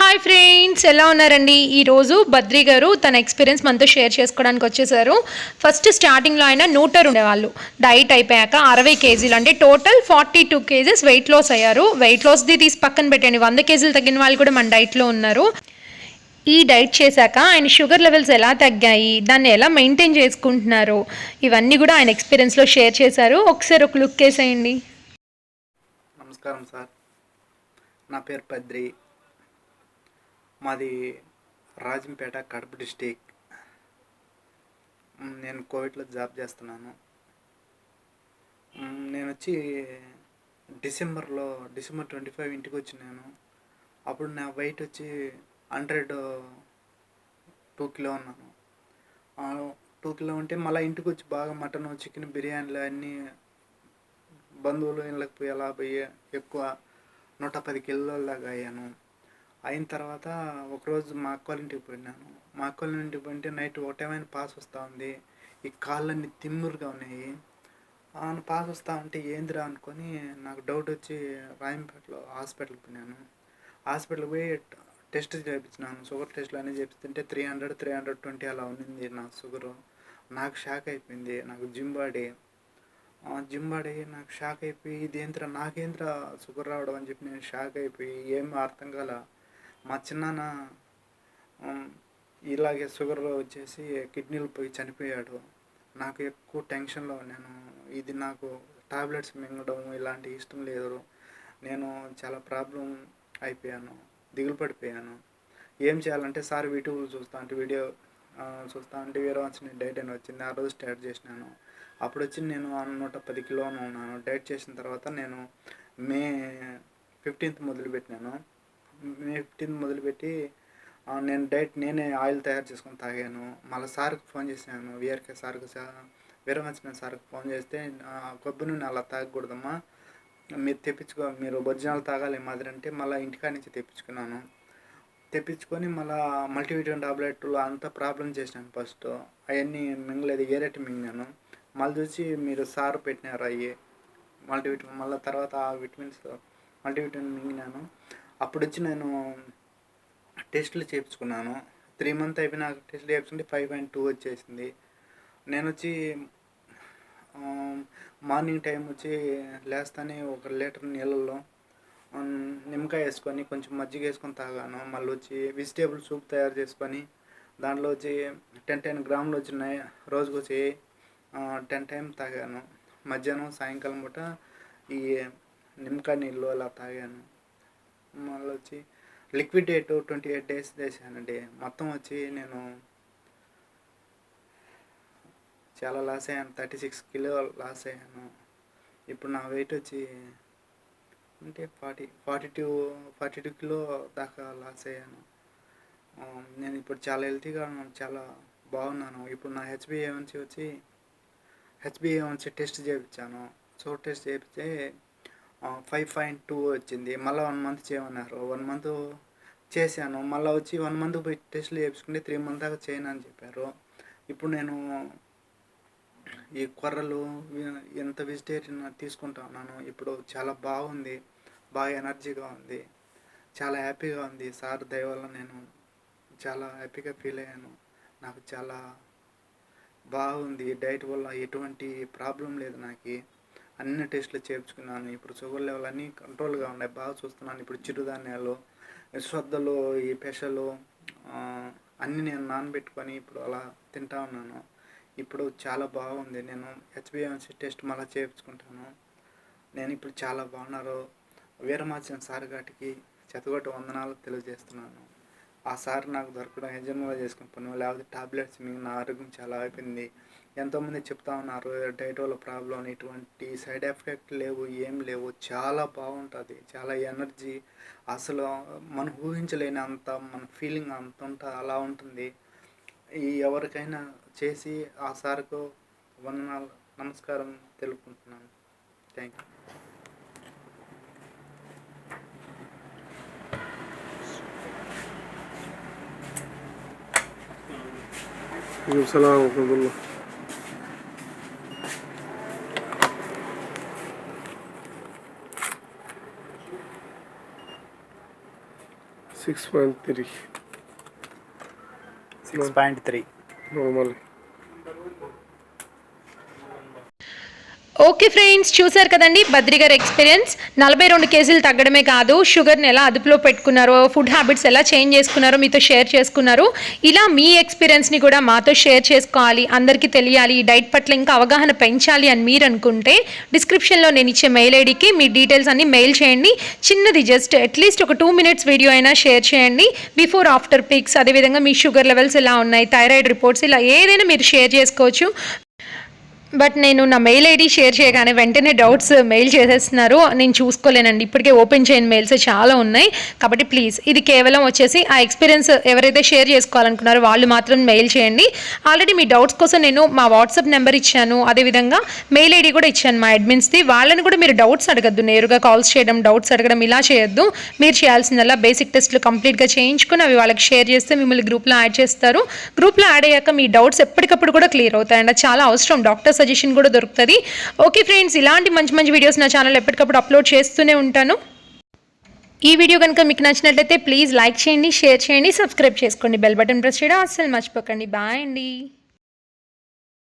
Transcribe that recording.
Hi friends ఎలా ఉన్నారండి? ఈరోజు బద్రి గారు తన ఎక్స్పీరియన్స్ మనతో షేర్ చేసుకోవడానికి వచ్చేసారు. ఫస్ట్ స్టార్టింగ్లో ఆయన నూటర్ ఉండేవాళ్ళు. డైట్ అయిపోయాక అరవై కేజీలు అంటే total forty two kgs weight loss అయ్యారు. వెయిట్ లాస్ది తీసి పక్కన పెట్టండి. వంద కేజీలు తగ్గిన వాళ్ళు కూడా మన డైట్లో ఉన్నారు. ఈ డైట్ చేశాక ఆయన షుగర్ లెవెల్స్ ఎలా తగ్గాయి? దాన్ని ఎలా మెయింటైన్ చేసుకుంటున్నారు? ఇవన్నీ కూడా ఆయన ఎక్స్పీరియన్స్లో షేర్ చేశారు. ఒకసారి ఒక లుక్ వేసేయండి. నమస్కారం సార్. నా పేరు పద్రి మాది రాజంపేట కడప డిస్టిక్. నేను కోవిడ్లో జాబ్ చేస్తున్నాను. నేను వచ్చి డిసెంబర్లో డిసెంబర్ ట్వంటీ ఫైవ్ ఇంటికి వచ్చినాను. అప్పుడు నా వెయిట్ వచ్చి హండ్రెడ్ టూ కిలో ఉన్నాను టూ కిలో ఉంటే మళ్ళీ ఇంటికి వచ్చి బాగా మటన్ చికెన్ బిర్యానీలు అన్నీ బంధువులు ఇళ్ళకి పోయి అలా పోయి ఎక్కువ నూట పది కిలోల దాకా అయ్యాను. అయిన తర్వాత ఒకరోజు మా అక్క వాళ్ళ ఇంటికి పోయినాను. మా అక్క వాళ్ళ ఇంటికి పోయింటే నైట్ ఒకటేమైనా పాస్ వస్తూ ఉంది. ఈ కాళ్ళన్నీ తిమ్మురుగా ఉన్నాయి. ఆయన పాస్ వస్తూ ఉంటే ఏందిరా అనుకొని నాకు డౌట్ వచ్చి రాయంపేటలో హాస్పిటల్కి పోయినాను. హాస్పిటల్కి పోయి టెస్ట్ చేయించినాను షుగర్ టెస్ట్లు అనేది చేపిస్తుంటే three hundred three hundred twenty అలా ఉన్నింది నా షుగరు నాకు షాక్ అయిపోయింది. నాకు జిమ్ బాడీ జిమ్ బాడీ నాకు షాక్ అయిపోయి ఇదేంద్రా నాకేంద్రా షుగర్ రావడం? అని చెప్పి నేను షాక్ అయిపోయి ఏం అర్థం కాల. మా చిన్నాన్న ఇలాగే షుగర్లో వచ్చేసి కిడ్నీలు పోయి చనిపోయాడు. నాకు ఎక్కువ టెన్షన్లో నేను ఇది నాకు టాబ్లెట్స్ మింగడం ఇలాంటి ఇష్టం లేదు. నేను చాలా ప్రాబ్లం అయిపోయాను. దిగులు పడిపోయాను. ఏం చేయాలంటే సార్ వీడియో చూస్తా అంటే వీడియో చూస్తా అంటే వేరే వచ్చిన డైట్ అని వచ్చింది. ఆ రోజు స్టార్ట్ చేసినాను. అప్పుడు వచ్చి నేను నూట పది కిలోను ఉన్నాను. డైట్ చేసిన తర్వాత నేను మే ఫిఫ్టీన్త్ మొదలుపెట్టినాను. మే ఫిఫ్టీన్త్ మొదలుపెట్టి నేను డైట్ నేనే ఆయిల్ తయారు చేసుకొని తాగాను. మళ్ళీ సార్కి ఫోన్ చేశాను వీఆర్కే సార్కి సా- సార్కి ఫోన్ చేస్తే కొబ్బరి నూనె అలా తాగకూడదమ్మా. మీరు తెప్పించుకో మీరు ఒరిజినల్ తాగాలి మాదిరి అంటే మళ్ళీ ఇంటికాడ నుంచి తెప్పించుకున్నాను. తెప్పించుకొని మళ్ళీ మల్టీవిటమిన్ టాబ్లెట్లు అంతా ప్రాబ్లం చేసినాను ఫస్ట్. అవన్నీ మింగలేదు ఏరేటి మింగినాను మళ్ళీ చూసి మీరు సార్ పెట్టినారు అవి మల్టీవిటమిన్ మళ్ళీ తర్వాత ఆ విటమిన్స్ మల్టీవిటమిన్ మింగినాను. అప్పుడు వచ్చి నేను టెస్టులు చేయించుకున్నాను. త్రీ మంత్ అయిపోయినాక టెస్ట్లు చేయించుకుంటే ఫైవ్ పాయింట్ టూ వచ్చేసింది. నేను వచ్చి మార్నింగ్ టైం వచ్చి లేస్తానే ఒక లీటర్ నీళ్ళల్లో నిమ్మకాయ వేసుకొని కొంచెం మజ్జిగ వేసుకొని తాగాను. మళ్ళీ వచ్చి వెజిటేబుల్ సూప్ తయారు చేసుకొని దాంట్లో వచ్చి టెన్ టెన్ గ్రాములు వచ్చినాయి. రోజుకు వచ్చి టెన్ టైం తాగాను. మధ్యాహ్నం సాయంకాలం పూట ఈ నిమ్మకాయ నీళ్ళు అలా తాగాను. మళ్ళీ వచ్చి liquid diet twenty eight days చేశానండి. మొత్తం వచ్చి నేను చాలా లాస్ అయ్యాను. థర్టీ సిక్స్ కిలో లాస్ అయ్యాను. ఇప్పుడు నా వెయిట్ వచ్చి అంటే forty forty two forty two kilo దాకా లాస్ అయ్యాను. నేను ఇప్పుడు చాలా హెల్తీగా ఉన్నాను చాలా బాగున్నాను. ఇప్పుడు నా హెచ్బిఏవన్సీ వచ్చి హెచ్బిఏవన్సీ టెస్ట్ చేయించాను. సో టెస్ట్ చేయిస్తే ఫైవ్ పాయింట్ టూ వచ్చింది. మళ్ళీ వన్ మంత్ చేయమన్నారు. వన్ మంత్ చేశాను. మళ్ళీ వచ్చి వన్ మంత్ పోయి టెస్ట్లు చేయించుకుంటే త్రీ మంత్ దాకా చేయను అని చెప్పారు. ఇప్పుడు నేను ఈ కొర్రలు ఎంత వెజిటేరియన్ తీసుకుంటా ఉన్నాను. ఇప్పుడు చాలా బాగుంది. బాగా ఎనర్జీగా ఉంది. చాలా హ్యాపీగా ఉంది. సార్ దయ వల్ల నేను చాలా హ్యాపీగా ఫీల్ అయ్యాను. నాకు చాలా బాగుంది. డైట్ వల్ల ఎటువంటి ప్రాబ్లం లేదు నాకు. అన్ని టేస్ట్లు చేయించుకున్నాను. ఇప్పుడు షుగర్ లెవెల్ అన్నీ కంట్రోల్గా ఉన్నాయి బాగా చూస్తున్నాను. ఇప్పుడు చిరుధాన్యాలు శ్రద్ధలు ఈ పెషలు అన్నీ నేను నానబెట్టుకొని ఇప్పుడు అలా తింటా ఉన్నాను. ఇప్పుడు చాలా బాగుంది. నేను హెచ్బిఎంసీ టెస్ట్ మళ్ళీ చేయించుకుంటాను. నేను ఇప్పుడు చాలా బాగున్నారు. వీరమాచిన సార్ గాటికి చెత్తగొట్ట వందనాలు తెలియజేస్తున్నాను. ఆ సార్ నాకు దొరకడం యజమానులు చేసుకుని పని లేకపోతే టాబ్లెట్స్ మీకు నా ఆరోగ్యం చాలా అయిపోయింది. ఎంతోమంది చెప్తా ఉన్నారు డైట్ వల్ల ప్రాబ్లం ఇటువంటి సైడ్ ఎఫెక్ట్ లేవు ఏం లేవు చాలా బాగుంటుంది చాలా ఎనర్జీ అసలు మనం ఊహించలేని అంత మన ఫీలింగ్ అంత ఉంటుంది అలా ఉంటుంది ఈ ఎవరికైనా చేసి ఆ సార్కు వందనాలు నమస్కారం తెలుపుకుంటున్నాను thank you عليكم السلام ورحمة الله six point three. Six point three. Normal okay friends చూసారు కదండి బద్రి గారి ఎక్స్పీరియన్స్ నలభై రెండు కేజీలు తగ్గడమే కాదు షుగర్ని ఎలా అదుపులో పెట్టుకున్నారో ఫుడ్ హ్యాబిట్స్ ఎలా చేంజ్ చేసుకున్నారో మీతో షేర్ చేసుకున్నారు. ఇలా మీ ఎక్స్పీరియన్స్ని కూడా మాతో షేర్ చేసుకోవాలి అందరికీ తెలియాలి ఈ డైట్ పట్ల ఇంకా అవగాహన పెంచాలి అని మీరు అనుకుంటే డిస్క్రిప్షన్లో నేను ఇచ్చే మెయిల్ ఐడికి మీ డీటెయిల్స్ అన్ని మెయిల్ చేయండి. చిన్నది జస్ట్ అట్లీస్ట్ ఒక టూ మినిట్స్ వీడియో అయినా షేర్ చేయండి. బిఫోర్ ఆఫ్టర్ పిక్స్ అదేవిధంగా మీ షుగర్ లెవెల్స్ ఎలా ఉన్నాయి థైరాయిడ్ రిపోర్ట్స్ ఇలా ఏదైనా మీరు షేర్ చేసుకోవచ్చు. బట్ నేను నా మెయిల్ ఐడి షేర్ చేయగానే వెంటనే డౌట్స్ మెయిల్ చేసేస్తున్నారు. నేను చూసుకోలేనండి. ఇప్పటికే ఓపెన్ చేయని మెయిల్స్ చాలా ఉన్నాయి. కాబట్టి ప్లీజ్ ఇది కేవలం వచ్చేసి ఆ ఎక్స్పీరియన్స్ ఎవరైతే షేర్ చేసుకోవాలనుకున్నారో వాళ్ళు మాత్రం మెయిల్ చేయండి. ఆల్రెడీ మీ డౌట్స్ కోసం నేను మా వాట్సాప్ నెంబర్ ఇచ్చాను. అదేవిధంగా మెయిల్ ఐడి కూడా ఇచ్చాను మా అడ్మిన్స్ది. వాళ్ళని కూడా మీరు డౌట్స్ అడగద్దు. నేరుగా కాల్స్ చేయడం డౌట్స్ అడగడం ఇలా చేయొద్దు. మీరు చేయాల్సిందల్లా బేసిక్ టెస్ట్లు కంప్లీట్గా చేయించుకుని అవి వాళ్ళకి షేర్ చేస్తే మిమ్మల్ని గ్రూప్లో యాడ్ చేస్తారు. గ్రూప్లో యాడ్ అయ్యాక మీ డౌట్స్ ఎప్పటికప్పుడు కూడా క్లియర్ అవుతాయండి. చాలా అవసరం. డాక్టర్స్ సజెషన్ కూడా దొరుకుతుంది. ఓకే ఫ్రెండ్స్ ఇలాంటి మంచి మంచి వీడియోస్ నా ఛానల్ ఎప్పటికప్పుడు అప్లోడ్ చేస్తూనే ఉంటాను. ఈ వీడియో కనుక మీకు నచ్చినట్లయితే ప్లీజ్ లైక్ చేయండి షేర్ చేయండి సబ్స్క్రైబ్ చేసుకోండి. బెల్ బటన్ ప్రెస్ చేయడం అస్సలు మర్చిపోకండి. బాయ్ అండి.